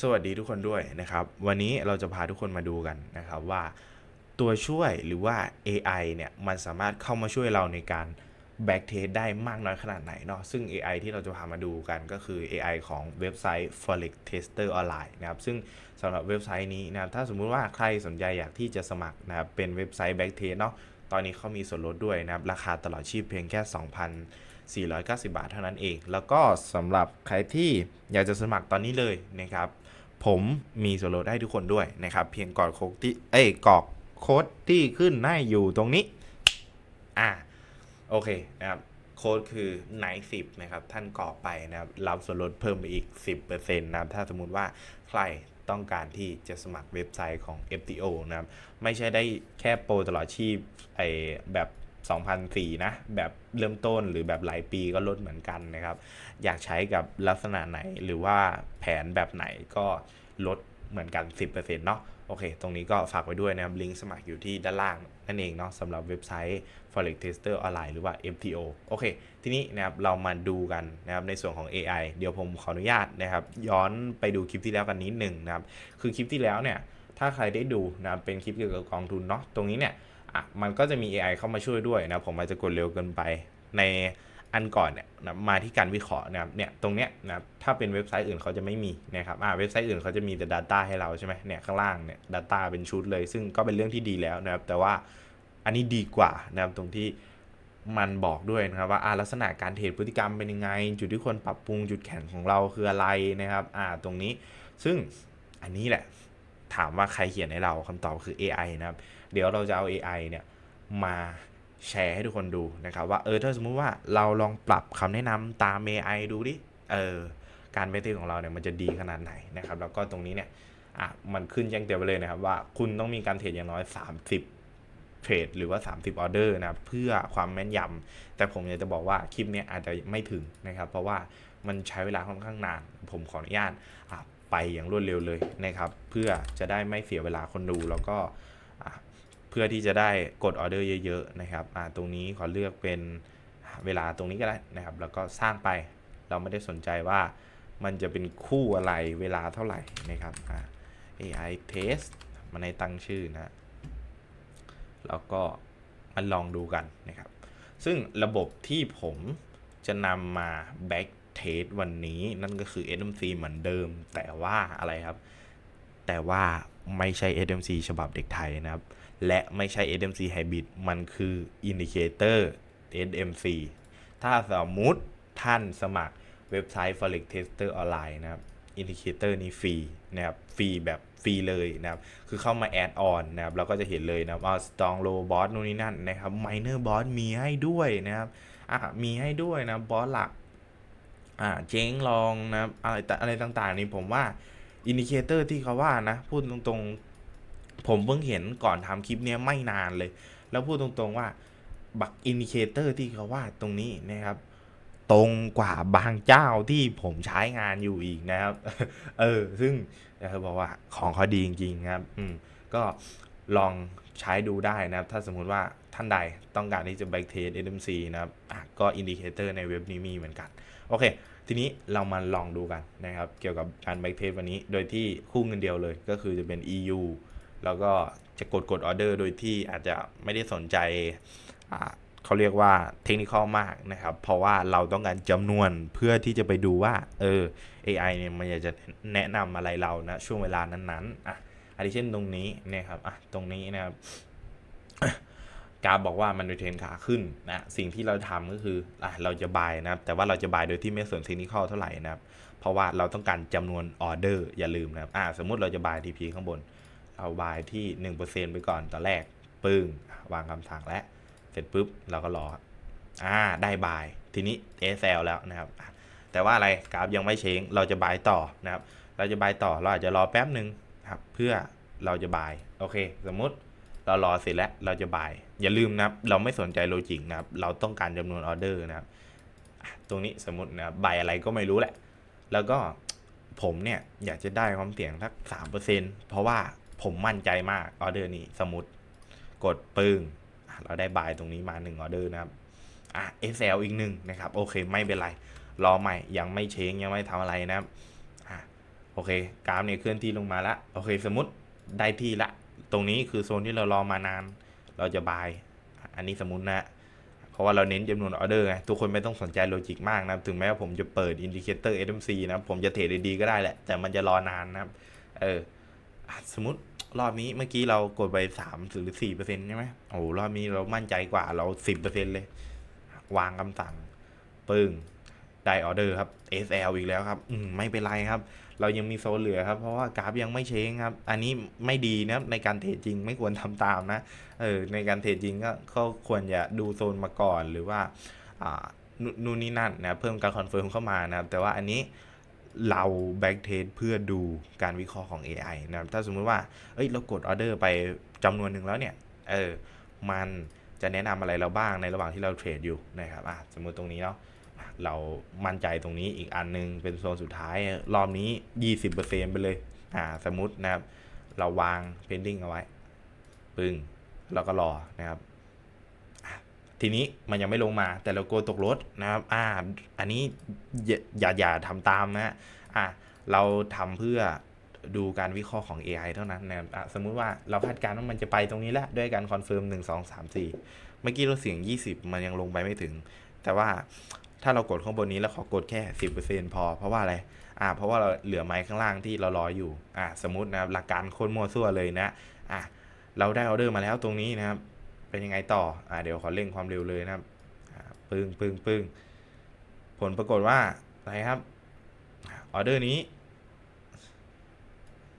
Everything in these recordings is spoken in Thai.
สวัสดีทุกคนด้วยนะครับ วันนี้เราจะพาทุกคนมาดูกันนะครับว่า ตัวช่วยหรือว่า AI เนี่ยมันสามารถเข้ามาช่วยเราในการ back test ได้มากน้อยขนาดไหนเนาะซึ่ง AI ที่เราจะพามาดูกันก็คือ AI ของเว็บไซต์ Forex Tester Online นะครับ ซึ่งสำหรับเว็บไซต์นี้นะครับ ถ้าสมมุติว่าใครสนใจอยากที่จะสมัครนะครับ เป็นเว็บไซต์ back test เนาะตอนนี้เขามีส่วนลดด้วยนะครับ ราคาตลอดชีพเพียงแค่ 2,490 บาทเท่านั้นเอง แล้วก็สำหรับใครที่อยากจะสมัครตอนนี้เลยนะครับ ผมมีส่วนลดให้ทุกคนด้วยนะครับ เพียงกรอกโค้ดที่เอ้ยกรอกโค้ดที่ขึ้นให้อยู่ตรงนี้ อ่าโอเคนะครับโค้ดคือ night 10นะครับ ท่านกรอกไปนะครับรับส่วนลดเพิ่มไปอีก 10%นะครับ ถ้าสมมุติว่าใครต้องการที่จะสมัครเว็บไซต์ของ FTO นะครับ ไม่ใช่ได้แค่โปรตลอดชีพไอแบบ 2004 นะ แบบเริ่มต้นหรือแบบหลายปีก็ลดเหมือนกันนะครับ อยากใช้กับลักษณะไหนหรือว่าแผนแบบไหนก็ลดเหมือนกัน 10%เนาะโอเค ตรงนี้ก็ฝากไว้ด้วยนะครับ ลิงก์สมัครอยู่ที่ด้านล่างนั่นเองเนาะสำหรับเว็บไซต์ Forex Tester Online หรือว่า FTO โอเค ทีนี้นะครับเรามาดูกันนะครับในส่วนของ AI เดี๋ยวผมขออนุญาตนะครับ ย้อนไปดูคลิปที่แล้วกันนิดหนึ่งนะครับ คือคลิปที่แล้วเนี่ย ถ้าใครได้ดูนะครับเป็นคลิปเกี่ยวกับกองทุนเนาะตรงนี้เนี่ย อะมันก็จะมี AI เข้ามาช่วยด้วยนะผมอาจจะกดเร็วเกินไป ในอันก่อนเนี่ยนะมาที่การวิเคราะห์นะครับเนี่ยตรงเนี้ยนะถ้าเป็นเว็บไซต์อื่นเขาจะไม่มีนะครับอ่าเว็บไซต์อื่นเขาจะมีแต่ Data ให้เราใช่ไหมเนี่ยข้างล่างเนี่ย Data เป็นชุดเลย ซึ่งก็เป็นเรื่องที่ดีแล้วนะครับแต่ว่าอันนี้ดีกว่านะครับตรงที่มันบอกด้วยนะครับว่าอ่าลักษณะการเทรดพฤติกรรมเป็นยังไง จุดที่ควรปรับปรุงจุดแข็งของเราคืออะไรนะครับอ่าตรงนี้ ซึ่งอันนี้แหละ ถามว่าใครเขียนให้เราคำตอบคือ AI นะครับ เดี๋ยวเราจะเอา AI เนี่ยมาแชร์ให้ทุกคนดูนะครับว่าเออถ้าสมมุติว่าเราลองปรับคำแนะนำตาม AI ดูดิเออการเบสเทของเราเนี่ยมันจะดีขนาดไหนนะครับแล้วก็ตรงนี้เนี่ยอะมันขึ้นแจ้งเตือนไปเลยนะครับว่าคุณต้องมีการเทรดอย่างน้อย 30 เทรดหรือว่า 30 ออเดอร์นะครับเพื่อความแม่นยำแต่ผมอยากจะบอกว่าคลิปเนี้ยอาจจะไม่ถึงนะครับ เพราะว่ามันใช้เวลาค่อนข้างนาน ผมขออนุญาตอะ ไปอย่างรวดเร็วเลยนะครับ เพื่อจะได้ไม่เสียเวลาคนดูแล้วก็เพื่อที่จะได้กดออเดอร์เยอะๆนะครับตรงนี้ขอเลือกเป็นเวลาตรงนี้ก็ได้นะครับ แล้วก็สร้างไปเราไม่ได้สนใจว่ามันจะเป็นคู่อะไรเวลาเท่าไหร่นะครับ AI test มันในตั้งชื่อนะแล้วก็มาลองดูกันนะครับ ซึ่งระบบที่ผมจะนำมา back test วันนี้นั่นก็คือ SMC เหมือนเดิม แต่ว่าอะไรครับ แต่ว่าไม่ใช่ SMC ฉบับเด็กไทยนะครับ และไม่ใช่ SMC Hybrid มันคือ Indicator SMC ถ้าสมมุติท่านสมัครเว็บไซต์ Forex Tester Online นะครับ Indicator นี้ฟรีนะครับฟรีแบบฟรีเลยนะครับ คือเข้ามาแอดออนนะครับเราก็จะเห็นเลยนะว่า strong low boss นู่นนี่นั่นนะครับ minor boss มีให้ด้วยนะครับอะมีให้ด้วยนะบอสหลัก อ่าเจ๊งลองนะอะไรต่อะไรต่างๆ นี่ผมว่าอินดิเคเตอร์ที่เขาว่านะ พูดตรงๆ ผมเพิ่งเห็นก่อนทำคลิปเนี้ยไม่นานเลย แล้วพูดตรงๆว่า บักอินดิเคเตอร์ที่เขาว่าตรงนี้นะครับ ตรงกว่าบางเจ้าที่ผมใช้งานอยู่อีกนะครับ เออ ซึ่งเขาบอกว่าของเขาดีจริงๆครับ อืม ก็ลอง ใช้ดูได้นะครับ ถ้าสมมุติว่าท่านใดต้องการที่จะ back test SMC นะครับก็อินดิเคเตอร์ในเว็บนี้มีเหมือนกัน โอเค ทีนี้เรามาลองดูกันนะครับ เกี่ยวกับการ back test วันนี้ โดยที่คู่เงินเดียวเลยก็คือจะเป็น EU แล้วก็จะกดกดออเดอร์โดยที่อาจจะไม่ได้สนใจเขาเรียกว่าเทคนิคมากนะครับ เพราะว่าเราต้องการจำนวนเพื่อที่จะไปดูว่า เออ AI เนี่ยมันอยากจะแนะนำอะไรเรานะช่วงเวลานั้นๆอะ อันนี้เช่นตรงนี้นะครับอะตรงนี้นะครับกราฟบอกว่ามันเป็นเทรนขาขึ้นนะสิ่งที่เราทำก็คืออะเราจะบายนะครับ แต่ว่าเราจะบายโดยที่ไม่สนเทคนิคเท่าไหร่นะครับ เพราะว่าเราต้องการจำนวนออเดอร์อย่าลืมนะครับอะสมมุติเราจะบาย TP ข้างบน เราบายที่ 1%ไปก่อนตอนแรกปึ้งวางคำสั่งและ เสร็จปุ๊บเราก็รออ่าได้บาย ทีนี้ SL แล้วนะครับ แต่ว่าอะไรกราฟยังไม่เชงเราจะบายต่อนะครับ เราจะบายต่อเราอาจจะรอแป๊บหนึ่ง ครับ เพื่อเราจะบายโอเค สมมติเรารอเสร็จแล้วเราจะบาย อย่าลืมนะครับ เราไม่สนใจโลจิกนะครับ เราต้องการจำนวนออเดอร์นะครับ ตรงนี้สมมตินะบายอะไรก็ไม่รู้แหละ แล้วก็ผมเนี่ยอยากจะได้ความเสี่ยงสักสามเปอร์เซ็นเพราะว่าผมมั่นใจมากออเดอร์นี้สมมติกดปึ้งเราได้บายตรงนี้มาหนึ่งออเดอร์นะครับอะ SL อีกหนึ่งนะครับ โอเคไม่เป็นไร รอใหม่ยังไม่เชงยังไม่ทำอะไรนะครับ โอเคกราฟเนี่ยเคลื่อนที่ลงมาละโอเค สมมติได้ที่ละ ตรงนี้คือโซนที่เรารอมานาน เราจะบาย อันนี้สมมตินะเพราะว่าเราเน้นจำนวนออเดอร์ไงทุกคนไม่ต้องสนใจโลจิกมากนะถึงแม้ว่าผมจะเปิดอินดิเคเตอร์ SMC นะผมจะเทรดดีๆก็ได้แหละ แต่มันจะรอนานนะครับเออสมมติรอบนี้เมื่อกี้เรากดไปสามหรือสี่เปอร์เซ็นต์ใช่ไหมโอ้รอบนี้เรามั่นใจกว่าเราสิบเปอร์เซ็นต์เลย วางคำสั่ง ปึ้ง ได้ออเดอร์ครับ SL อีกแล้วครับอืมไม่เป็นไรครับ เรายังมีโซนเหลือครับ เพราะว่ากราฟยังไม่เช้งครับ อันนี้ไม่ดีนะในการเทรดจริงไม่ควรทำตามนะ เออ ในการเทรดจริงก็ก็ควรจะดูโซนมาก่อนหรือว่า อ่า นู่นนี่นั่นนะ เพิ่มการคอนเฟิร์มเข้ามานะครับ แต่ว่าอันนี้เราแบ็กเทสเพื่อดูการวิเคราะห์ของ AI นะครับ ถ้าสมมุติว่า เอ้ย เรากดออเดอร์ไปจำนวนหนึ่งแล้วเนี่ย เออ มันจะแนะนำอะไรเราบ้างในระหว่างที่เราเทรดอยู่นะครับ อะ สมมุติตรงนี้เนาะ เรามั่นใจตรงนี้อีกอันหนึงเป็นโซนสุดท้ายรอบนี้ 20%ไปเลยอ่าสมมตินะครับ เราวาง pending เอาไว้ ปึ้งแล้วก็รอนะครับ ทีนี้มันยังไม่ลงมาแต่เรากลัวตกรถนะครับ อ่า อันนี้อย่าอย่าทำตามนะอะเราทำเพื่อดูการวิเคราะห์ของ AI เท่านั้นนะครับอะสมมุติว่าเราคาดการณ์ว่ามันจะไปตรงนี้แล้วด้วยการคอนเฟิร์ม 1 2 3 4 เมื่อกี้เราเสียง 20 มันยังลงไปไม่ถึง แต่ว่า ถ้าเรากดข้างบนนี้แล้วขอกดแค่ 10%พอ เพราะว่าอะไร อ่า เพราะว่าเราเหลือไม้ข้างล่างที่เรารออยู่ อ่า สมมตินะครับ หลักการโคตรมั่วซั่วเลยนะ อะเราได้ออเดอร์มาแล้วตรงนี้นะครับ เป็นยังไงต่อ อ่า เดี๋ยวขอเร่งความเร็วเลยนะครับ ปึ้งปึ้งปึ้งผลปรากฏว่า อะไรครับ ออเดอร์นี้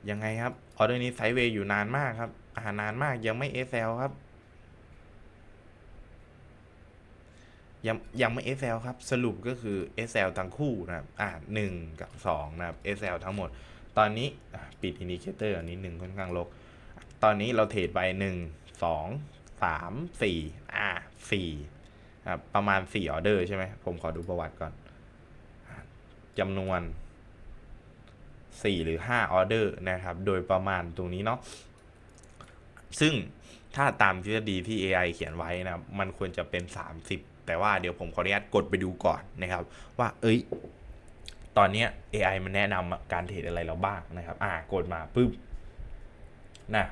ยังไงครับ ออเดอร์นี้ไซด์เวย์อยู่นานมากครับ อ่านานมากยังไม่ SL ครับ ยังยังไม่ SL ครับ สรุปก็คือ SL ทั้งคู่นะครับอ่าหนึ่งกับสองนะครับ SL ทั้งหมด ตอนนี้ปิดอินดิเคเตอร์อันนี้หนึ่งค่อนข้างลก ตอนนี้เราเทรดไปหนึ่งสองสามสี่อ่าสี่ครับประมาณสี่ออเดอร์ใช่ไหมผมขอดูประวัติก่อนจำนวนสี่หรือห้าออเดอร์นะครับ โดยประมาณตรงนี้เนาะซึ่งถ้าตามทฤษฎีที่ AI เขียนไว้นะครับมันควรจะเป็น 30 แต่ว่าเดี๋ยวผมขออนุญาตกดไปดูก่อนนะครับ ว่าเอ้ย ตอนนี้ AI มันแนะนำการเทรดอะไรเราบ้างนะครับ อ่ากดมาปุ๊บนะ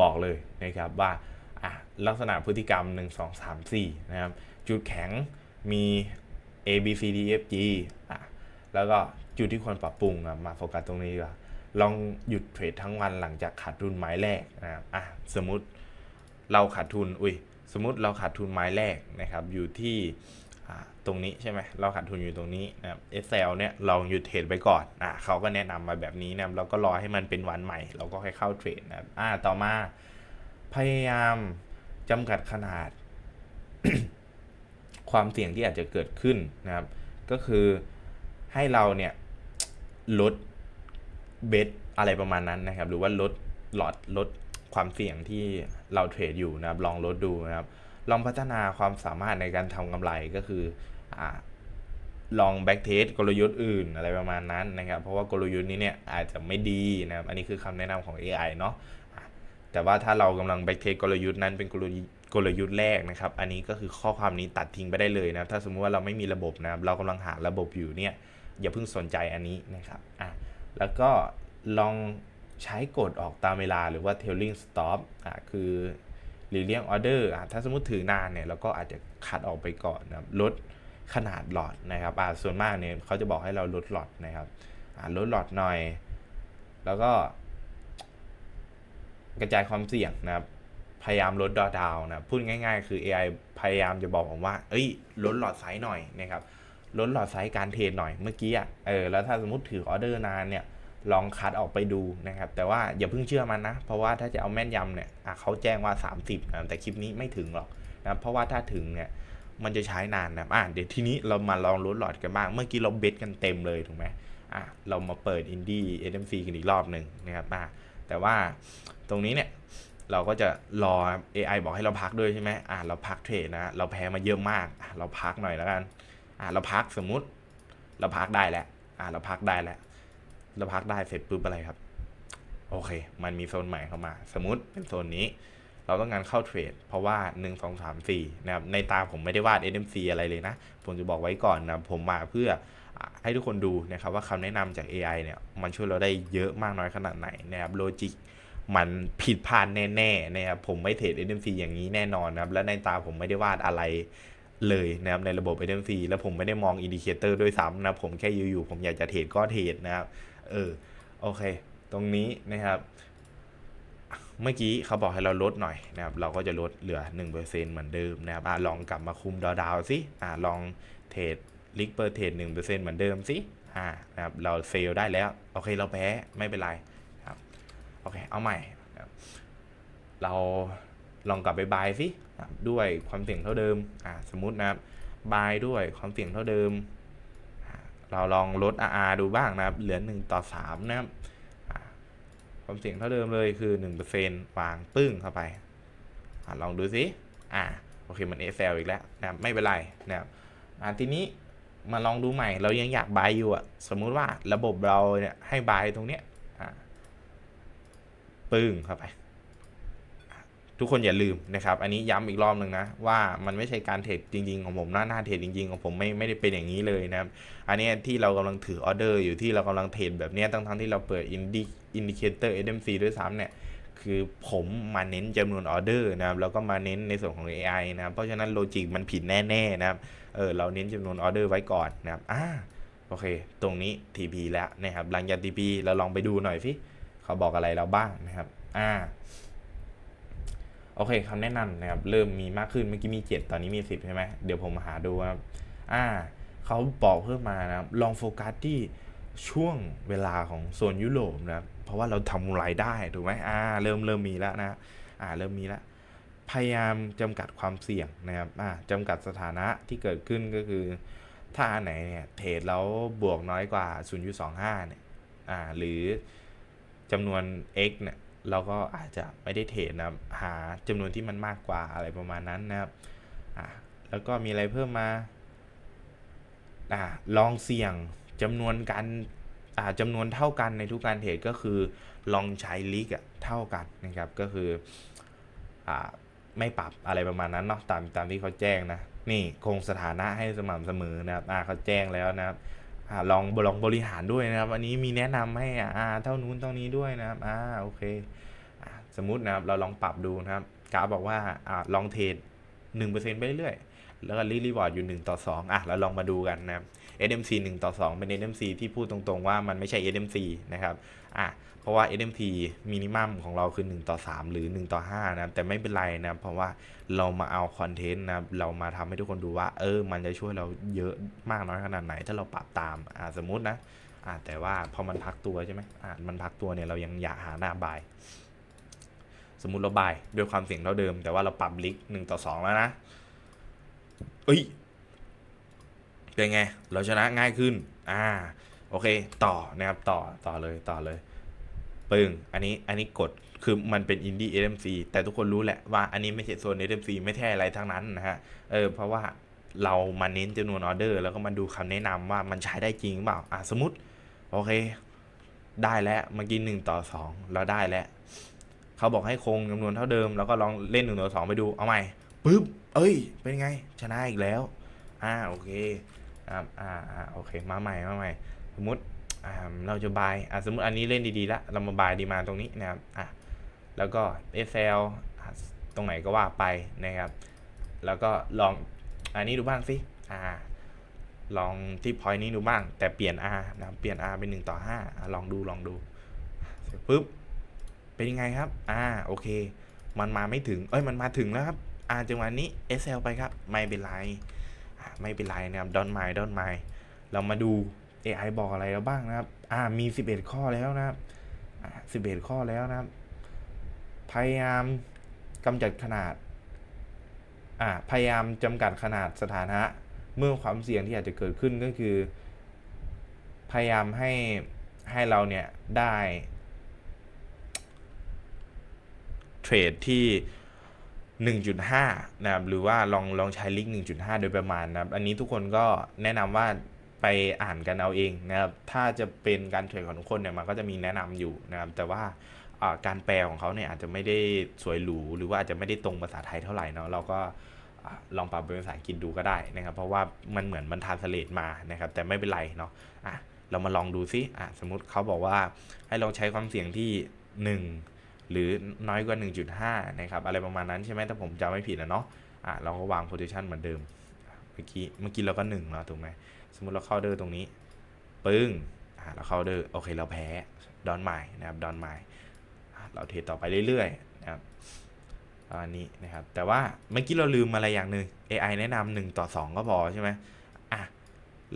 บอกเลยนะครับว่าอะลักษณะพฤติกรรม 1 2 3 4 นะครับ จุดแข็งมี A B C D E F G อะแล้วก็จุดที่ควรปรับปรุงมาโฟกัสตรงนี้ดีกว่าลองหยุดเทรดทั้งวันหลังจากขาดทุนไม้แรกนะครับอะสมมติเราขาดทุน อุ้ย สมมุติเราขาดทุนไม้แรกนะครับอยู่ที่ตรงนี้ใช่ไหมเราขาดทุนอยู่ตรงนี้นะครับ SL เนี่ยลองหยุดเทรดไปก่อนอะเขาก็แนะนำมาแบบนี้นะเราก็รอให้มันเป็นวันใหม่ เราก็ค่อยเข้าเทรดนะครับอ่าต่อมาพยายามจำกัดขนาด ความเสี่ยงที่อาจจะเกิดขึ้นนะครับ ก็คือให้เราเนี่ยลดเบสอะไรประมาณนั้นนะครับ หรือว่าลดหลอดลด ความเสี่ยงที่เราเทรดอยู่นะครับลองลดดูนะครับ ลองพัฒนาความสามารถในการทำกำไรก็คืออลองแบ็กเทสกลยุทธ์อื่นอะไรประมาณนั้นนะครับ เพราะว่ากลยุทธ์นี้เนี่ยอาจจะไม่ดีนะครับ อันนี้คือคำแนะนำของ AI เนาะแต่ว่าถ้าเรากำลังแบ็กเทสกลยุทธ์นั้นเป็นกลยุทธ์กลยุทธ์แรกนะครับ อันนี้ก็คือข้อความนี้ตัดทิ้งไปได้เลยนะครับถ้าสมมุติว่าเราไม่มีระบบนะครับ เรากำลังหาระบบอยู่เนี่ย อย่าเพิ่งสนใจอันนี้นะครับ อะ แล้วก็ลอง ใช้กดออกตามเวลาหรือว่า tailing stop อะคือหรือเลี่ยงออเดอร์อะถ้าสมมติถือนานเนี่ยเราก็อาจจะคัดออกไปก่อนนะครับลดขนาดหลอดนะครับอะส่วนมากเนี่ยเขาจะบอกให้เราลดหลอดนะครับอะลดหลอดหน่อย แล้วก็ กระจายความเสี่ยงนะครับ พยายามลดดอดาวนะพูดง่าย ๆ คือ AI พยายามจะบอกผมว่า เอ้ยลดหลอดไซส์หน่อยนะครับลดหลอดไซส์การเทรดหน่อยเมื่อกี้อะเออแล้วถ้าสมมติถือออเดอร์นานเนี่ย ลองคัดออกไปดูนะครับ แต่ว่าอย่าเพิ่งเชื่อมันนะ เพราะว่าถ้าจะเอาแม่นยำเนี่ยเขาแจ้งว่า 30นะแต่คลิปนี้ไม่ถึงหรอกนะเพราะว่าถ้าถึงเนี่ยมันจะใช้นานนะอะเดี๋ยวทีนี้เรามาลองลดหลอดกันบ้าง เมื่อกี้เราเบสกันเต็มเลยถูกไหมอะเรามาเปิดอินดี้ SMC กันอีกรอบหนึ่งนะครับอะแต่ว่าตรงนี้เนี่ยเราก็จะรอ AI บอกให้เราพักด้วยใช่ไหมอะเราพักเทรดนะ เราแพ้มาเยอะมาก เราพักหน่อยแล้วกัน อะเราพักสมมุติ เราพักได้แล้วอะเราพักได้แล้ว เราพักได้เสร็จปุ๊บอะไรครับ โอเค มันมีโซนใหม่เข้ามา สมมติเป็นโซนนี้ เราต้องการเข้าเทรด เพราะว่า 1 2 3 4นะครับ ในตาผมไม่ได้วาด NMC อะไรเลยนะ ผมจะบอกไว้ก่อนนะ ผมมาเพื่อให้ทุกคนดูนะครับว่าคำแนะนำจาก AI เนี่ย มันช่วยเราได้เยอะมากน้อยขนาดไหนนะครับโลจิกมันผิดพลาดแน่ๆนะครับผมไม่เทรด NMC อย่างนี้แน่นอนนะครับ และในตาผมไม่ได้วาดอะไรเลยนะครับในระบบ NMC แล้วผมไม่ได้มองอินดิเคเตอร์ด้วยซ้ำนะผมแค่อยู่ๆผมอยากจะเทรดก็เทรดนะครับ เออโอเค ตรงนี้นะครับ เมื่อกี้เขาบอกให้เราลดหน่อยนะครับ เราก็จะลดเหลือ 1%เหมือนเดิมนะครับอลองกลับมาคุมดาวดาวๆสิอะลองเทรดลิกเปอร์เทรด1%เหมือนเดิมสิอ่านะครับเราเฟลได้แล้ว โอเคเราแพ้ไม่เป็นไรครับโอเคเอาใหม่นะรเราลองกลับไปบายสิด้วยความเสี่ยงเท่าเดิมอ่าสมมตินะครับบายด้วยความเสี่ยงเท่าเดิม เราลองลด RR ดูบ้างนะครับ เหลือ 1 ต่อ 3 นะครับความเสี่ยงเท่าเดิมเลยคือ 1%วางปึ้งเข้าไปอลองดูสิอ่าโอเคมัน Excel อีกแล้วนะครับไม่เป็นไรนะครับอ่าทีนี้มาลองดูใหม่ เรายังอยากบายอยู่อะสมมุติว่าระบบเราเนี่ยให้บายตรงเนี้ยอ่าปึ้งเข้าไป ทุกคนอย่าลืมนะครับ อันนี้ย้ำอีกรอบหนึ่งนะว่ามันไม่ใช่การเทรดจริง ๆ ของผมหน้าหน้าเทรดจริง ๆ ของผมไม่ไม่ได้เป็นอย่างนี้เลยนะครับ อันนี้ที่เรากำลังถือออเดอร์อยู่ที่เรากำลังเทรดแบบนี้ทั้งทั้งๆที่เราเปิดอินดิอินดิเคเตอร์ SMC ด้วยซ้ำเนี่ยคือผมมาเน้นจำนวนออเดอร์นะครับแล้วก็มาเน้นในส่วนของ AI นะครับเพราะฉะนั้นโลจิกมันผิดแน่ๆนะครับเออเราเน้นจำนวนออเดอร์ไว้ก่อนนะครับอ่าโอเค ตรงนี้ TP แล้วนะครับหลังจาก TP เราลองไปดูหน่อยสิเขาบอกอะไรเราบ้างนะครับอ่า โอเคคำแนะนำนะครับเริ่มมีมากขึ้นเมื่อกี้มี 7 ตอนนี้มี 10 ใช่ไหมเดี๋ยวผมมาหาดูครับอ่าเขาบอกเพิ่มมานะครับลองโฟกัสที่ช่วงเวลาของโซนยุโรปนะครับเพราะว่าเราทำรายได้ถูกไหมอ่าเริ่มเริ่มมีแล้วนะอ่าเริ่มมีแล้วพยายามจำกัดความเสี่ยงนะครับอ่าจำกัดสถานะที่เกิดขึ้นก็คือถ้าอันไหนเนี่ยเทรดแล้วบวกน้อยกว่า 0.25เนี่ยอ่าหรือจำนวน x เนี่ย เราก็อาจจะไม่ได้เทรดนะครับ หาจำนวนที่มันมากกว่าอะไรประมาณนั้นนะครับอ่าแล้วก็มีอะไรเพิ่มมาอ่าลองเสี่ยงจำนวนการอ่าจำนวนเท่ากันในทุกการเทรดก็คือลองใช้ลิกอะเท่ากันนะครับก็คืออ่าไม่ปรับอะไรประมาณนั้นเนาะตามตามที่เขาแจ้งนะนี่คงสถานะให้สม่ำเสมอนะครับอ่าเขาแจ้งแล้วนะครับ ลองลองบริหารด้วยนะครับ อันนี้มีแนะนำให้อ่าเท่านู้นเท่านี้ด้วยนะครับอ่าโอเค สมมุตินะครับเราลองปรับดูนะครับกราฟบอกว่าอ่าลองเทรด 1%ไปเรื่อยๆ แล้วก็รีรีวอร์ดอยู่ 1 ต่อ 2 อะ เราลองมาดูกันนะครับ SMC 1 ต่อ 2 เป็น SMC ที่พูดตรงๆว่ามันไม่ใช่ SMC นะครับ อะ เพราะว่า SMC มินิมัมของเราคือ 1 ต่อ 3 หรือ 1 ต่อ 5 นะ แต่ไม่เป็นไรนะ เพราะว่าเรามาเอาคอนเทนต์นะ เรามาทำให้ทุกคนดูว่า เออ มันจะช่วยเราเยอะมากน้อยขนาดไหน ถ้าเราปรับตาม อ่าสมมุตินะ อ่าแต่ว่าพอมันพักตัวใช่ไหมอ่ามันพักตัวเนี่ย เรายังอยากหาหน้าบาย สมมุติเราบ่ายด้วยความเสี่ยงเท่าเดิม แต่ว่าเราปรับลิกหนึ่งต่อสองแล้วนะเอ้ยเป็นไง เราชนะง่ายขึ้น อ่า โอเค ต่อนะครับ ต่อ ต่อเลย ต่อเลย ปึ้ง อันนี้ อันนี้กด คือมันเป็นอินดี้ SMC แต่ทุกคนรู้แหละว่าอันนี้ไม่ใช่โซน SMC ไม่ใช่อะไรทั้งนั้นนะฮะ เออ เพราะว่าเรามาเน้นจำนวนออเดอร์ แล้วก็มาดูคำแนะนำว่ามันใช้ได้จริงเปล่า อะสมมติ โอเค ได้แล้ว เมื่อกี้หนึ่งต่อสองเราได้แล้ว เขาบอกให้คงจำนวนเท่าเดิม แล้วก็ลองเล่นหนึ่งต่อสองไปดูเอาใหม่ปึ๊บเอ้ย เป็นไง ชนะอีกแล้ว อ่าโอเคอ่าอ่าโอเค มาใหม่มาใหม่ สมมติอ่าเราจะบายอ่าสมมติอันนี้เล่นดีๆแล้วเรามาบายดีมาตรงนี้นะครับอะแล้วก็ SL อะตรงไหนก็ว่าไปนะครับ แล้วก็ลองอันนี้ดูบ้างสิอ่าลองที่ point นี้ดูบ้าง แต่เปลี่ยน R นะเปลี่ยน R เป็น1ต่อ5อะลองดูลองดูเสร็จปุ๊บ เป็นยังไงครับ อ่า โอเค มันมาไม่ถึง เอ้ย มันมาถึงแล้วครับ อ่า จังหวะนี้ SL ไปครับ ไม่เป็นไร ไม่เป็นไรนะครับ ดอนไมดอนไมเรามาดู AI บอกอะไรแล้วบ้างนะครับ อ่า มี 11 ข้อแล้วนะครับอ่า11 ข้อแล้วนะครับ พยายามกำจัดขนาด อ่า พยายามจำกัดขนาดสถานะ เมื่อความเสี่ยงที่อาจจะเกิดขึ้นก็คือ พยายามให้ให้เราเนี่ยได้ เท รดที่ 1.5 นะครับ หรือว่าลองลองใช้ลิงก์1.5 โดยประมาณนะครับ อันนี้ทุกคนก็แนะนำว่าไปอ่านกันเอาเองนะครับ ถ้าจะเป็นการเทรดของทุกคนเนี่ยมันก็จะมีแนะนำอยู่นะครับ แต่ว่าการแปลของเขาเนี่ยอาจจะไม่ได้สวยหรู หรือว่าอาจจะไม่ได้ตรงภาษาไทยเท่าไหร่เนาะ เราก็ลองปรับเป็นภาษาอังกฤษดูก็ได้นะครับ เพราะว่ามันเหมือนมันทานสเลตมานะครับ แต่ไม่เป็นไรเนาะอะเรามาลองดูซิอะสมมุติเขาบอกว่าให้ลองใช้ความเสี่ยงที่ 1 หรือน้อยกว่า 1.5 นะครับ อะไรประมาณนั้นใช่ไหมถ้าผมจำไม่ผิดนะเนาะอะเราก็วาง position เหมือนเดิม เมื่อกี้เมื่อกี้เราก็1เนาะถูกไหมสมมติเราเข้าเดอร์ตรงนี้ ปึ้งอะเราเข้าเดอร์โอเคเราแพ้ดอนไมนะครับดอนไมเราเทรดต่อไปเรื่อยๆนะครับประมาณนี้นะครับ แต่ว่าเมื่อกี้เราลืมอะไรอย่างหนึ่ง AI แนะนำหนึ่งต่อสองก็พอใช่ไหมอะ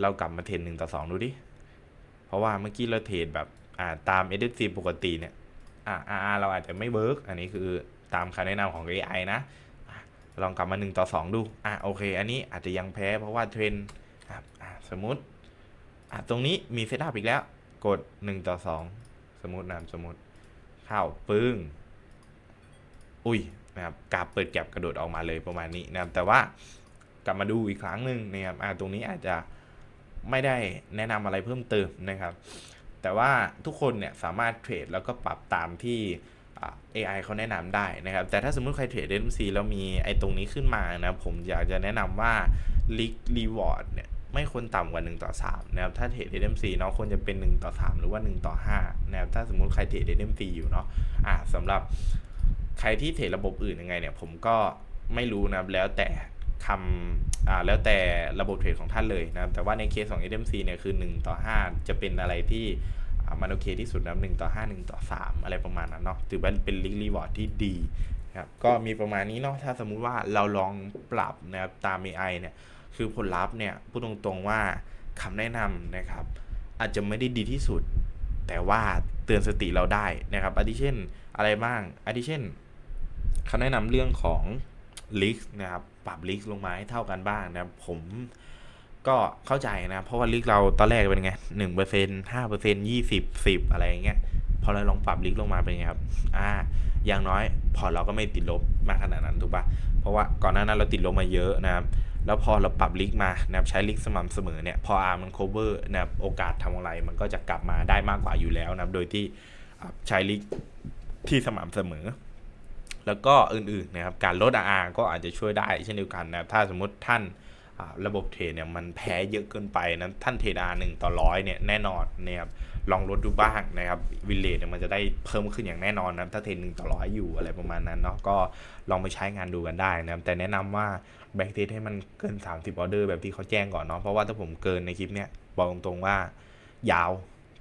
เรากลับมาเทรดหนึ่งต่อสองดูดิ เพราะว่าเมื่อกี้เราเทรดแบบอ่าตาม s c ปกติเนี่ย อ่าอ่าเราอาจจะไม่เวิร์กอันนี้คือตามคำแนะนำของ AI นะ ลองกลับมา 1 ต่อ 2 ดู อะโอเค อันนี้อาจจะยังแพ้เพราะว่าเทรนด์อะอะสมมติอะตรงนี้มีเซตอัพอีกแล้ว กด 1 ต่อ 2 สมมตินะสมมติ เข้าปึ้ง อุ้ยนะครับกราฟเปิดแก็บกระโดดออกมาเลยประมาณนี้นะครับ แต่ว่ากลับมาดูอีกครั้งหนึ่งนะครับ อะตรงนี้อาจจะไม่ได้แนะนำอะไรเพิ่มเติมนะครับ แต่ว่าทุกคนเนี่ยสามารถเทรดแล้วก็ปรับตามที่ AI เขาแนะนำได้นะครับ แต่ถ้าสมมุติใครเทรด NMC แล้วมีไอ้ตรงนี้ขึ้นมานะ ผมอยากจะแนะนำว่า League Reward เนี่ยไม่ควรต่ำกว่า 1 ต่อ 3 นะครับ ถ้าเทรด NMC เนาะควรจะเป็น 1 ต่อ 3 หรือว่า 1 ต่อ 5 นะครับ ถ้าสมมุติใครเทรด NMC อยู่เนาะอ่าสำหรับใครที่เทรดระบบอื่นยังไงเนี่ย ผมก็ไม่รู้นะครับแล้วแต่ คำอ่าแล้วแต่ระบบเทรดของท่านเลยนะครับ แต่ว่าในเคสของ NMC เนี่ยคือ 1 ต่อ 5 จะเป็นอะไรที่มันโอเคที่สุดนะหนึ่งต่อห้าหนึ่งต่อสามอะไรประมาณนั้นเนาะถือว่าเป็นลิกรีวอร์ดที่ดีครับก็มีประมาณนี้เนาะถ้าสมมุติว่าเราลองปรับนะครับตาม AI เนี่ยคือผลลัพธ์เนี่ยพูดตรงๆว่าคำแนะนำนะครับ อาจจะไม่ได้ดีที่สุด แต่ว่าเตือนสติเราได้นะครับอาทิเช่นอะไรบ้างอาทิเช่นคำแนะนำเรื่องของ ลิกนะครับปรับลิกลงมาให้เท่ากันบ้างนะผมก็เข้าใจนะ เพราะว่าลิกเราตอนแรกเป็นไงหนึ่งเปอร์เซ็นห้าเปอร์เซ็นยี่สิบสิบอะไรอย่างเงี้ยพอเราลองปรับลิกลงมาเป็นไงครับ อ่า อย่างน้อยพอเราก็ไม่ติดลบมากขนาดนั้นถูกปะเพราะว่าก่อนหน้านั้นเราติดลบมาเยอะนะครับ แล้วพอเราปรับลิกมานะครับใช้ลิกสม่ำเสมอเนี่ย พออาร์มัน cover นะครับโอกาสทำอะไรมันก็จะกลับมาได้มากกว่าอยู่แล้วนะครับ โดยที่ใช้ลิกที่สม่ำเสมอ แล้วก็อื่นๆนะครับการลด RR ก็อาจจะช่วยได้เช่นเดียวกันนะครับถ้าสมมติท่านระบบเทรดเนี่ยมันแพ้เยอะเกินไปนะท่านเทรดอาหนึ่งต่อร้อยเนี่ยแน่นอนนะครับลองลดดูบ้างนะครับวิลเลจเนี่ยมันจะได้เพิ่มขึ้นอย่างแน่นอนนะถ้าเทรดหนึ่งต่อร้อยอยู่อะไรประมาณนั้นเนาะก็ลองไปใช้งานดูกันได้นะครับแต่แนะนำว่าแบ็กเทสให้มันเกิน 30ออเดอร์แบบที่เขาแจ้งก่อนเนาะเพราะว่าถ้าผมเกินในคลิปเนี้ยบอกตรงๆว่ายาว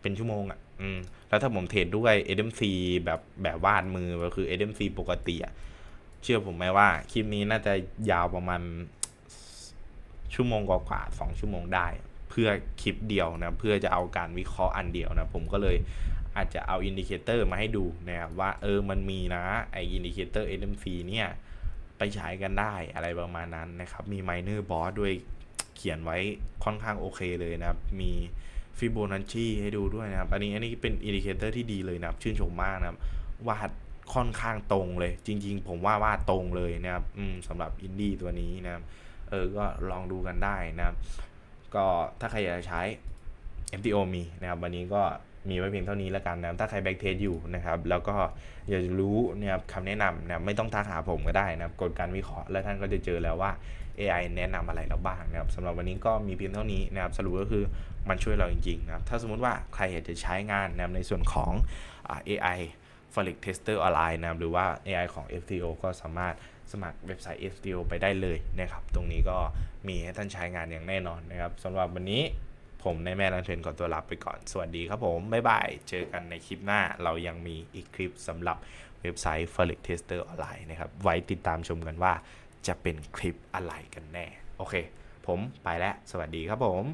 เป็นชั่วโมงอะ อืมแล้วถ้าผมเทรดด้วย SMC แบบแบบวาดมือก็คือ SMC ปกติอะเชื่อผมไหมว่า คลิปนี้น่าจะยาวประมาณชั่วโมงกว่าๆสองชั่วโมงได้ เพื่อคลิปเดียวนะ เพื่อจะเอาการวิเคราะห์อันเดียวนะ ผมก็เลยอาจจะเอาอินดิเคเตอร์มาให้ดูนะครับว่าเออมันมีนะไออินดิเคเตอร์ NMC เนี่ย ไปใช้กันได้อะไรประมาณนั้นนะครับ มี minor boss ด้วยเขียนไว้ค่อนข้างโอเคเลยนะครับ มี ฟิโบนัชชีให้ดูด้วยนะครับ อันนี้อันนี้เป็นอินดิเคเตอร์ที่ดีเลยนะครับ ชื่นชมมากนะครับ วาดค่อนข้างตรงเลย จริง ๆ ผมว่าวาดตรงเลยนะครับสำหรับอินดี้ตัวนี้นะครับ เออ ก็ลองดูกันได้นะครับ ก็ถ้าใครอยากจะใช้ MTO มีนะครับ วันนี้ก็ มีไว้เพียงเท่านี้แล้วกันนะครับถ้าใครแบ็กเทสอยู่นะครับแล้วก็อยากจะรู้เนี่ยคำแนะนำนะครับไม่ต้องทักหาผมก็ได้นะครับกดการวิเคราะห์แล้วท่านก็จะเจอแล้วว่า AI แนะนำอะไรเราบ้างนะครับสำหรับวันนี้ก็มีเพียงเท่านี้นะครับสรุปก็คือมันช่วยเราจริงๆนะครับถ้าสมมุติว่าใครอยากจะใช้งานนะครับในส่วนของอ AI Forex Tester ออนไลน์นะครับหรือว่า AI ของ FTO ก็สามารถสมัครเว็บไซต์ FTO ไปได้เลยนะครับ ตรงนี้ก็มีให้ท่านใช้งานอย่างแน่นอนนะครับสำหรับวันนี้ ผมในแม่ลังเทรนขอตัวลาไปก่อน สวัสดีครับผม บ๊ายบาย เจอกันในคลิปหน้า เรายังมีอีกคลิปสำหรับเว็บไซต์ Forex Tester ออนไลน์นะครับ ไว้ติดตามชมกันว่าจะเป็นคลิปอะไรกันแน่ โอเค ผมไปแล้ว สวัสดีครับผม